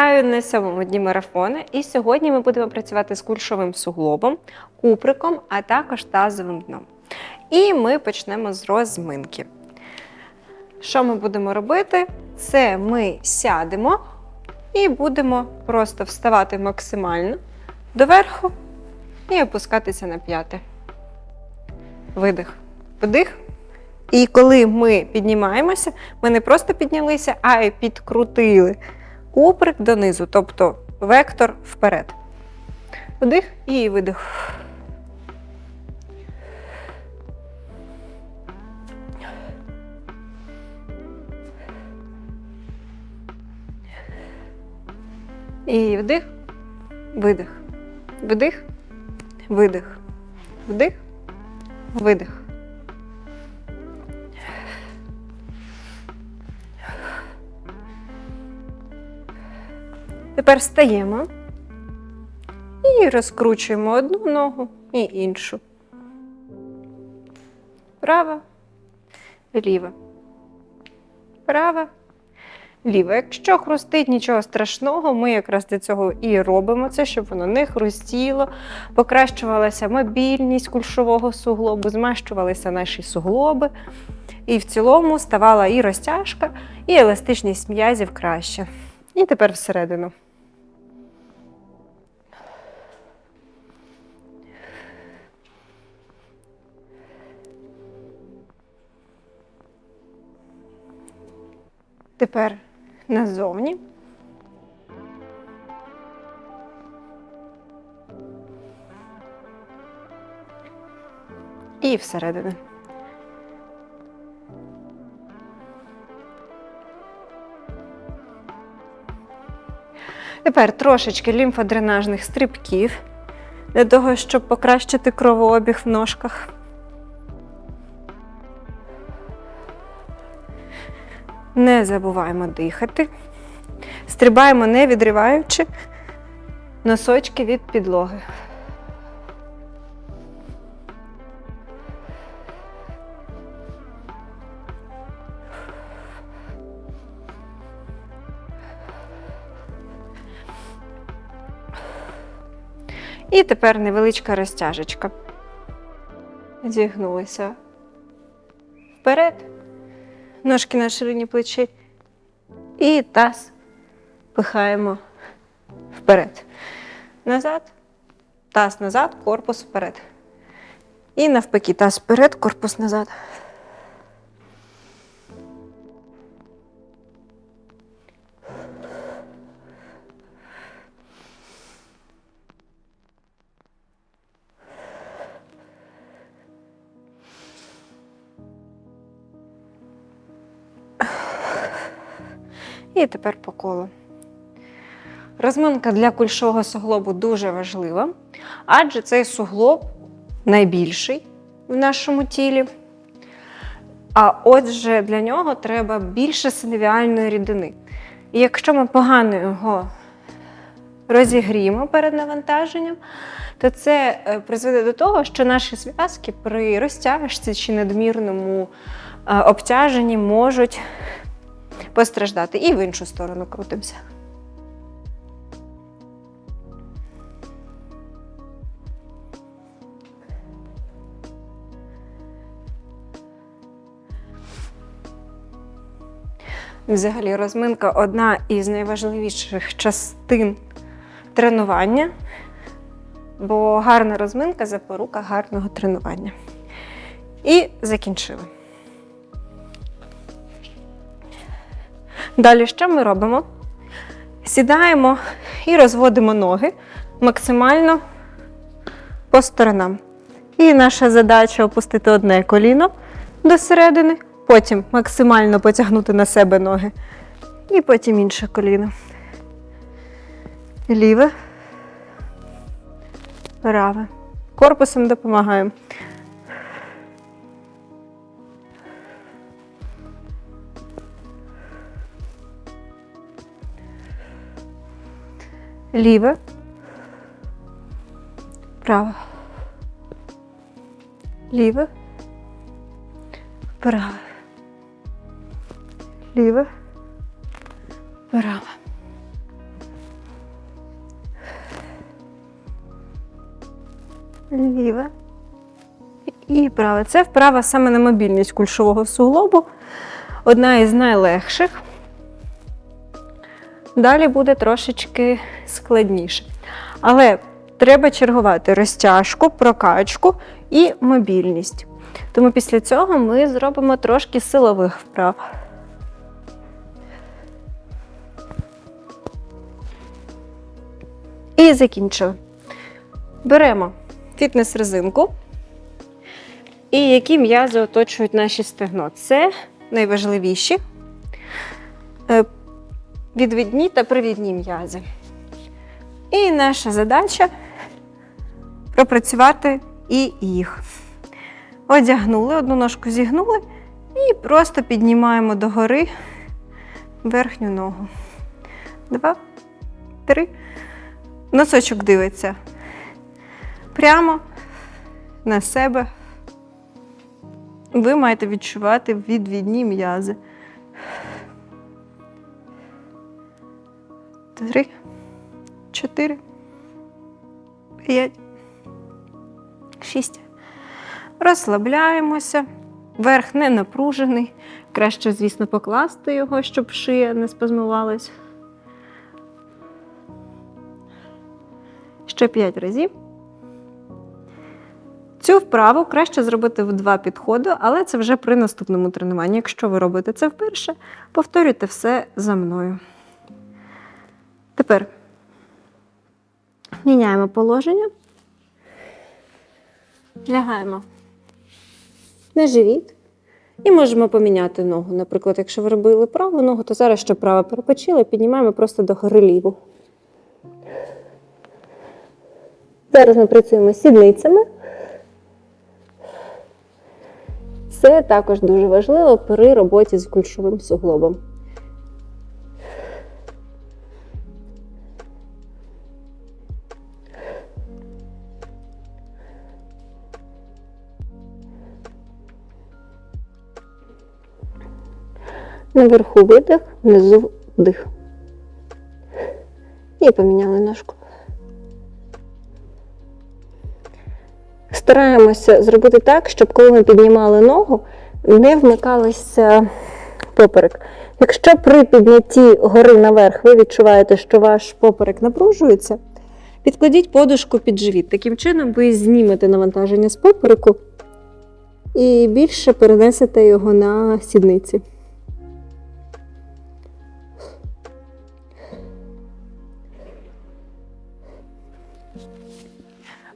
Вітаю на сьомому дні марафону. І сьогодні ми будемо працювати з кульшовим суглобом, куприком, а також тазовим дном. І ми почнемо з розминки. Що ми будемо робити? Це ми сядемо і будемо просто вставати максимально доверху і опускатися на п'яте. Видих, вдих. І коли ми піднімаємося, ми не просто піднялися, а й підкрутили куприк донизу, тобто вектор вперед. Вдих і видих. І вдих, видих. Вдих, видих. Вдих, видих. Тепер стаємо і розкручуємо одну ногу і іншу. Права, ліва. Права, ліва. Якщо хрустить нічого страшного, ми якраз для цього і робимо це, щоб воно не хрустіло, покращувалася мобільність кульшового суглобу, змащувалися наші суглоби. І в цілому ставала і розтяжка, і еластичність м'язів краще. І тепер всередину. Тепер назовні. І всередину. Тепер трошечки лімфодренажних стрибків для того, щоб покращити кровообіг в ножках. Не забуваємо дихати. Стрибаємо, не відриваючи носочки від підлоги. І тепер невеличка розтяжечка. Зігнулися вперед, ножки на ширині плечі. І таз пихаємо вперед. Назад, таз назад, корпус вперед. І навпаки, таз вперед, корпус назад. І тепер по колу. Розминка для кульшового суглобу дуже важлива, адже цей суглоб найбільший в нашому тілі. А отже, для нього треба більше синовіальної рідини. І якщо ми погано його розігріємо перед навантаженням, то це е, призведе до того, що наші зв'язки при розтяжці чи надмірному е, обтяженні можуть постраждати. І в іншу сторону крутимося. Взагалі, розминка одна із найважливіших частин тренування, бо гарна розминка запорука гарного тренування. І закінчили. Далі що ми робимо? Сідаємо і розводимо ноги максимально по сторонам. І наша задача опустити одне коліно до середини, потім максимально потягнути на себе ноги. І потім інше коліно. Ліве. Праве. Корпусом допомагаємо. ліве, праве, ліве, праве, ліве, праве. Ліве і праве. Це вправа саме на мобільність кульшового суглобу. Одна із найлегших. Далі буде трошечки складніше. Але треба чергувати розтяжку, прокачку і мобільність. Тому після цього ми зробимо трошки силових вправ. І закінчили. Беремо фітнес-резинку. І які м'язи оточують наші стегно. Це найважливіші е, відвідні та привідні м'язи. І наша задача пропрацювати і їх. Одягнули, одну ножку зігнули і просто піднімаємо догори верхню ногу. Два, три. Носочок дивиться прямо на себе. Ви маєте відчувати відвідні м'язи. Три, чотири, п'ять, шість. Розслабляємося. Верх не напружений. Краще, звісно, покласти його, щоб шия не спазмувалась. Ще п'ять разів. Цю вправу краще зробити в два підходи, але це вже при наступному тренуванні. Якщо ви робите це вперше, повторюйте все за мною. Тепер міняємо положення. Лягаємо на живіт. І можемо поміняти ногу. Наприклад, якщо ви робили праву ногу, то зараз ще права перепочила, піднімаємо просто до гори ліву. Зараз ми працюємо сідницями. Це також дуже важливо при роботі з кульшовим суглобом. Наверху видих, внизу вдих. І поміняли ножку. Стараємося зробити так, щоб коли ми піднімали ногу, не вмикалися поперек. Якщо при піднятті гори наверх ви відчуваєте, що ваш поперек напружується, підкладіть подушку під живіт. Таким чином ви знімете навантаження з попереку і більше перенесете його на сідниці.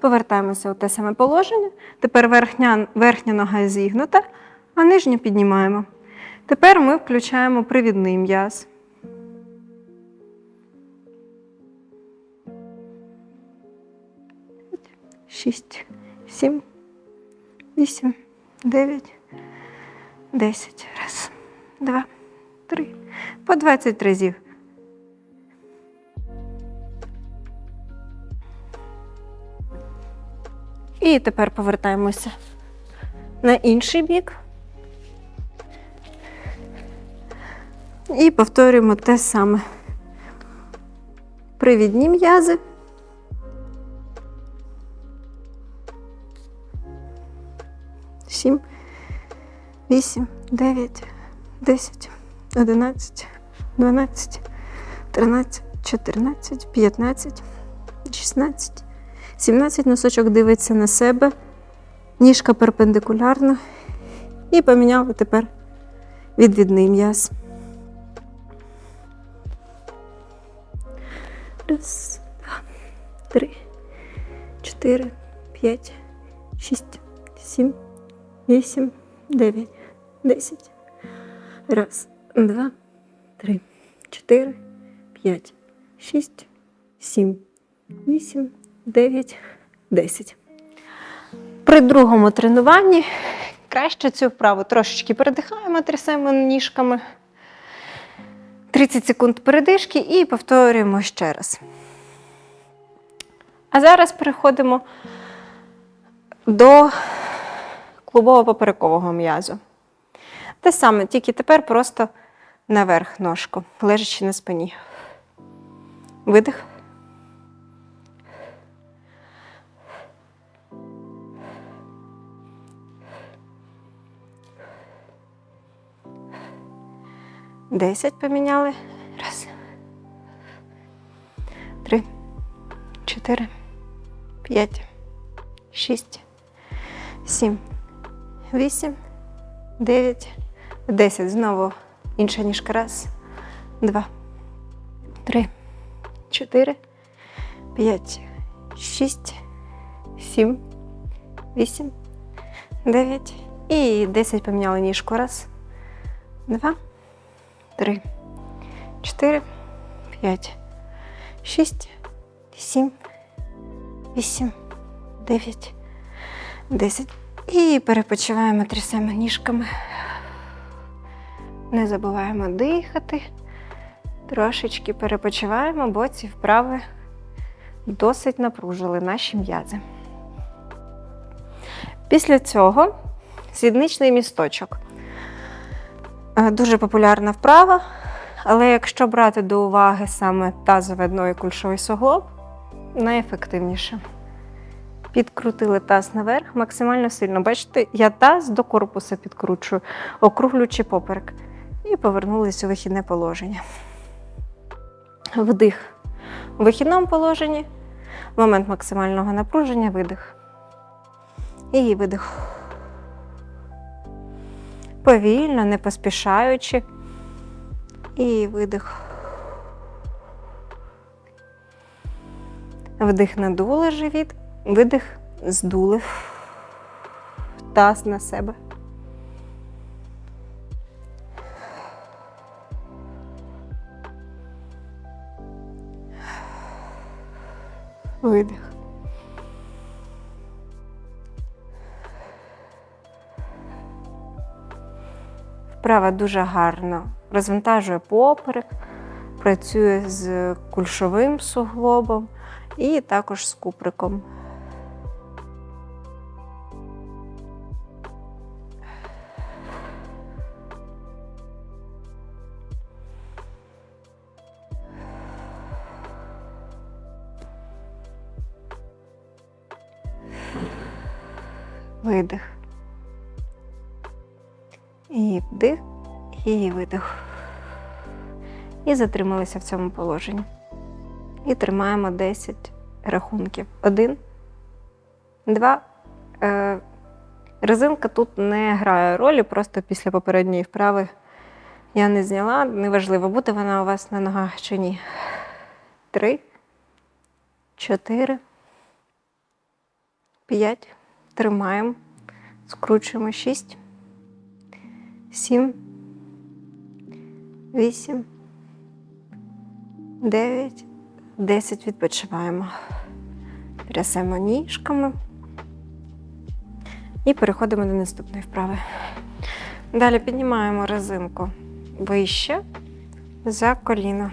Повертаємося у те саме положення. Тепер верхня, верхня нога зігнута, а нижню піднімаємо. Тепер ми включаємо привідний м'яз. Шість, сім, вісім, дев'ять, десять. Раз, два, три. По 20 разів. І тепер повертаємося на інший бік. І повторюємо те саме. Привідні м'язи. Сім, вісім, дев'ять, десять, одинадцять, дванадцять, тринадцять, чотирнадцять, п'ятнадцять, шістнадцять. 17 носочок дивиться на себе, ніжка перпендикулярна. І поміняли тепер відвідний м'яз. Раз, два, три, чотири, п'ять, шість, сім, вісім, дев'ять, десять. Раз, два, три, чотири, п'ять, шість, сім, вісім. 9, 10. При другому тренуванні краще цю вправу трошечки передихаємо, трясемо ніжками. 30 секунд передишки і повторюємо ще раз. А зараз переходимо до клубово-поперекового м'язу. Те саме, тільки тепер просто наверх ножку, лежачи на спині. Видих. Десять поміняли. Раз. Три. Чотири. П'ять. Шість. Сім. Вісім. Дев'ять. Десять. Знову інша ніжка. Раз. Два. Три. Чотири. П'ять. Шість. Сім. Вісім. Дев'ять. І десять поміняли ніжку. Раз. Два. Три. Чотири. П'ять. Шість. Сім. Вісім. Дев'ять. Десять. І перепочиваємо трясемо ніжками. Не забуваємо дихати. Трошечки перепочиваємо, бо ці вправи досить напружили наші м'язи. Після цього сідничний місточок. Е, Дуже популярна вправа, але якщо брати до уваги саме тазове дно і кульшовий суглоб, найефективніше. Підкрутили таз наверх максимально сильно. Бачите, я таз до корпуса підкручую, округлюючи поперек. І повернулись у вихідне положення. Вдих. У вихідному положенні. Момент максимального напруження, видих. І видих. Повільно, не поспішаючи. І видих. Вдих надули живіт, видих здули таз на себе. Видих. Вправа дуже гарно розвантажує поперек, працює з кульшовим суглобом і також з куприком. Видих. Вдих, і видих. І затрималися в цьому положенні. І тримаємо 10 рахунків. Один, два. Е, резинка тут не грає ролі, просто після попередньої вправи я не зняла. Неважливо, буде вона у вас на ногах чи ні. Три, чотири, п'ять. Тримаємо. Скручуємо шість. Сім. Вісім. Дев'ять. Десять. Відпочиваємо. Трясемо ніжками. І переходимо до наступної вправи. Далі піднімаємо резинку вище за коліно.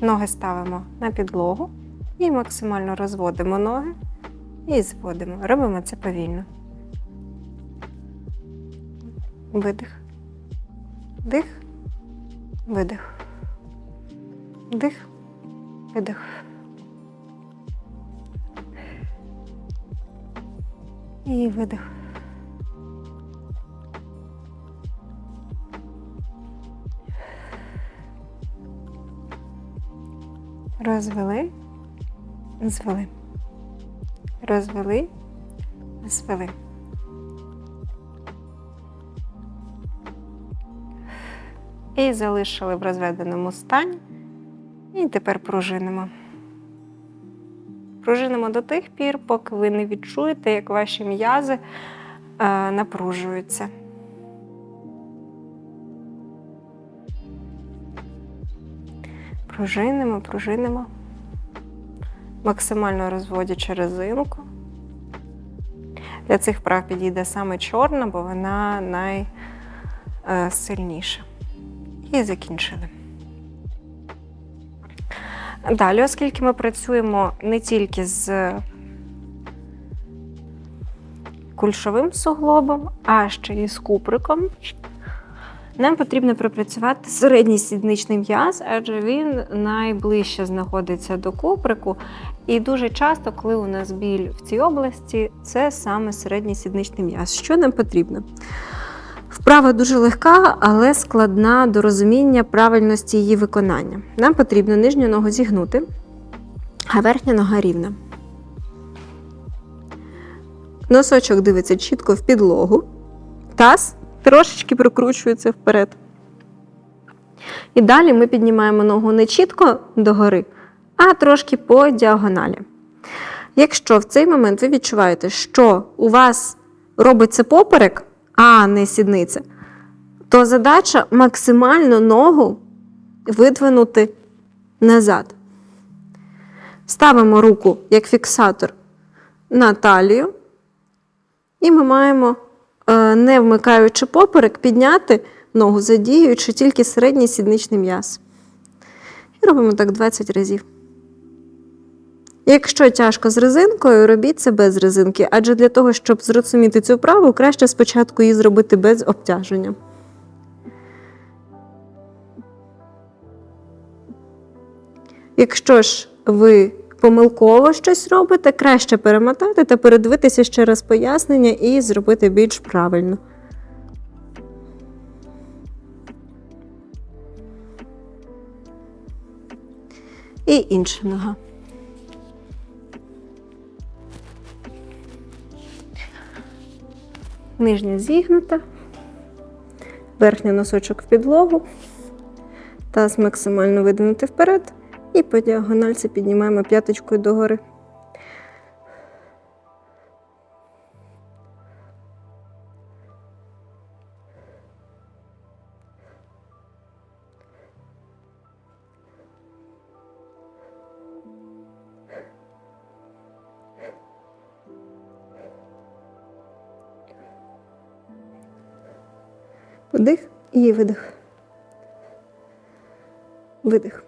Ноги ставимо на підлогу і максимально розводимо ноги і зводимо. Робимо це повільно. Видих. Дих. Видих. Дих. Видих. І видих. Розвели, звели. Розвели, звели. І залишили в розведеному стані. І тепер пружинимо. Пружинимо до тих пір, поки ви не відчуєте, як ваші м'язи е, напружуються. Пружинимо, пружинимо, максимально розводячи резинку. Для цих вправ підійде саме чорна, бо вона найсильніша. І закінчили. Далі, оскільки ми працюємо не тільки з кульшовим суглобом, а ще й з куприком, нам потрібно пропрацювати середній сідничний м'яз, адже він найближче знаходиться до куприку. І дуже часто, коли у нас біль в цій області, це саме середній сідничний м'яз. Що нам потрібно? Вправа дуже легка, але складна до розуміння правильності її виконання. Нам потрібно нижню ногу зігнути, а верхня нога рівна. Носочок дивиться чітко в підлогу. Таз трошечки прокручується вперед. І далі ми піднімаємо ногу не чітко догори, а трошки по діагоналі. Якщо в цей момент ви відчуваєте, що у вас робиться поперек, а не сідниця, то задача максимально ногу видвинути назад. Ставимо руку як фіксатор на талію, і ми маємо, е, не вмикаючи поперек, підняти ногу, задіюючи тільки середній сідничний м'яз. І робимо так 20 разів. Якщо тяжко з резинкою, робіть це без резинки, адже для того, щоб зрозуміти цю вправу, краще спочатку її зробити без обтяження. Якщо ж ви помилково щось робите, краще перемотати та передивитися ще раз пояснення і зробити більш правильно. І інша нога. Нижня зігнута, верхня носочок в підлогу, таз максимально видвинути вперед і по діагональці піднімаємо п'яточкою догори. Вдих і видих. Видих.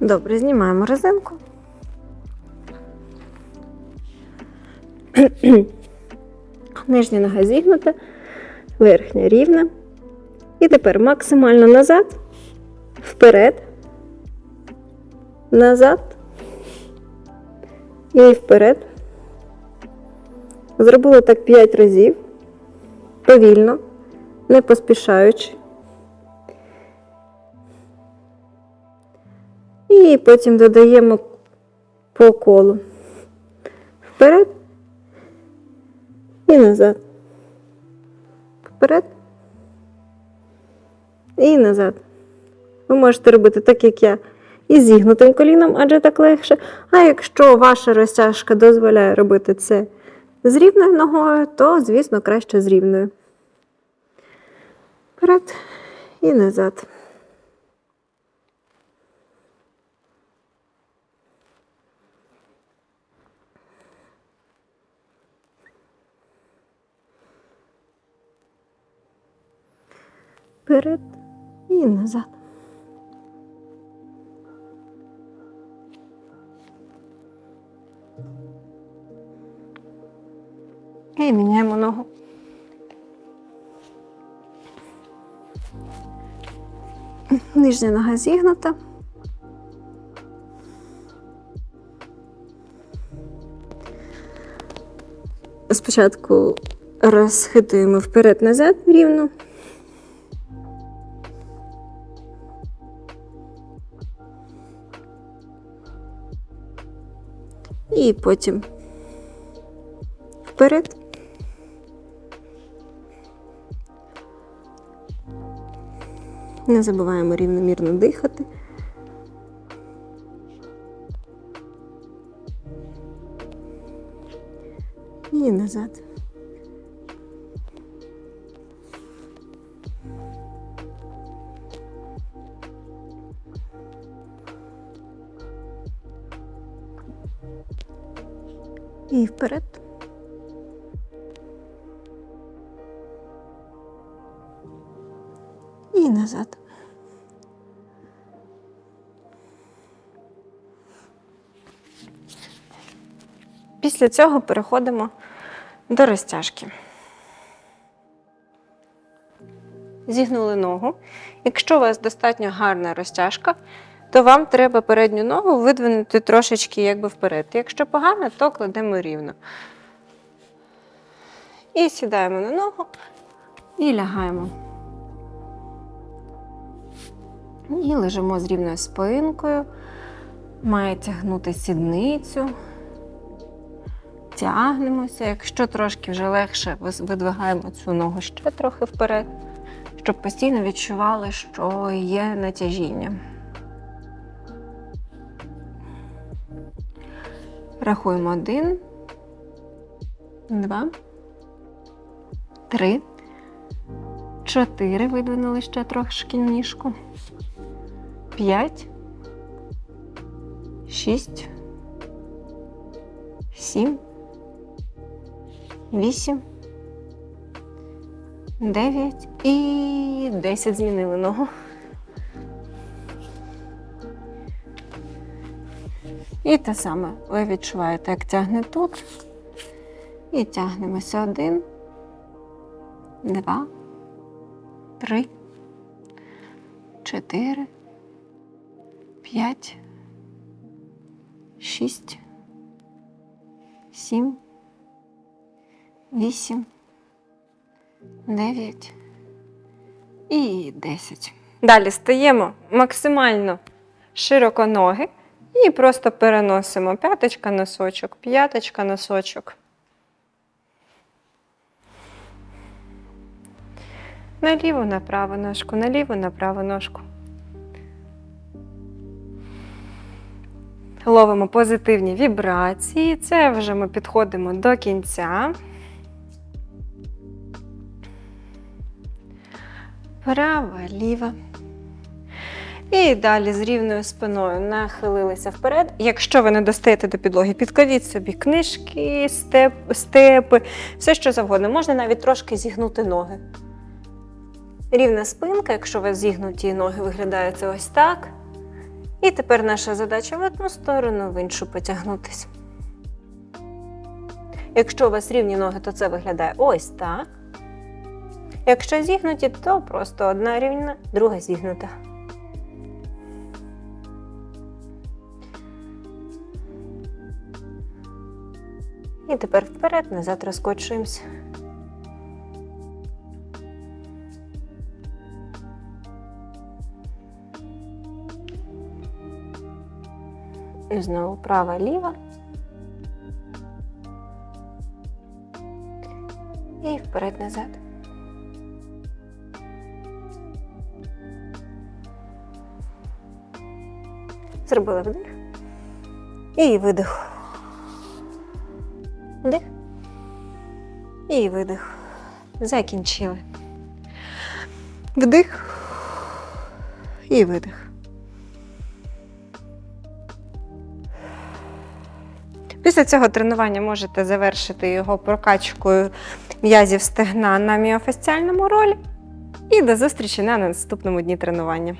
Добре, знімаємо резинку. Нижня нога зігнута, верхня рівна. І тепер максимально назад, вперед, назад і вперед. Зробили так 5 разів повільно, не поспішаючи. І потім додаємо по колу. Вперед і назад. Вперед і назад. Ви можете робити так, як я, і зігнутим коліном, адже так легше. А якщо ваша розтяжка дозволяє робити це з рівною ногою, то, звісно, краще з рівною. Вперед і назад. Вперед і назад. І міняємо ногу. Нижня нога зігнута. Спочатку розхитуємо вперед-назад рівно. І потім вперед. Не забуваємо рівномірно дихати. І назад. І вперед. І назад. Після цього переходимо до розтяжки. Зігнули ногу. Якщо у вас достатньо гарна розтяжка, то вам треба передню ногу видвинути трошечки якби вперед. Якщо погано, то кладемо рівно. І сідаємо на ногу і лягаємо. І лежимо з рівною спинкою. Має тягнути сідницю. Тягнемося. Якщо трошки вже легше, видвигаємо цю ногу ще трохи вперед, щоб постійно відчували, що є натяжіння. Рахуємо один, два, три, чотири. Видвинули ще трошки ніжку. П'ять, шість, сім, вісім, дев'ять. І десять. Змінили ногу. І те саме. Ви відчуваєте, як тягне тут. І тягнемося. Один, два, три, чотири, п'ять, шість, сім, вісім, дев'ять і десять. Далі стаємо максимально широко ноги. І просто переносимо п'яточка носочок, п'яточка носочок. Наліво на праву ножку, наліво на праву ножку. Ловимо позитивні вібрації. Це вже ми підходимо до кінця. Права, ліва. І далі з рівною спиною нахилилися вперед. Якщо ви не достаєте до підлоги, підкладіть собі книжки, степ, степи, все що завгодно. Можна навіть трошки зігнути ноги. Рівна спинка, якщо у вас зігнуті ноги, виглядає це ось так. І тепер наша задача в одну сторону, в іншу потягнутися. Якщо у вас рівні ноги, то це виглядає ось так. Якщо зігнуті, то просто одна рівна, друга зігнута. І тепер вперед, назад розкочуємося. І Знову права, ліва. І вперед, назад. Зробили вдих. І видих. Вдих. І видих. Закінчили. Вдих. І видих. Після цього тренування можете завершити його прокачкою м'язів стегна на міофасціальному ролі. І до зустрічі на наступному дні тренування.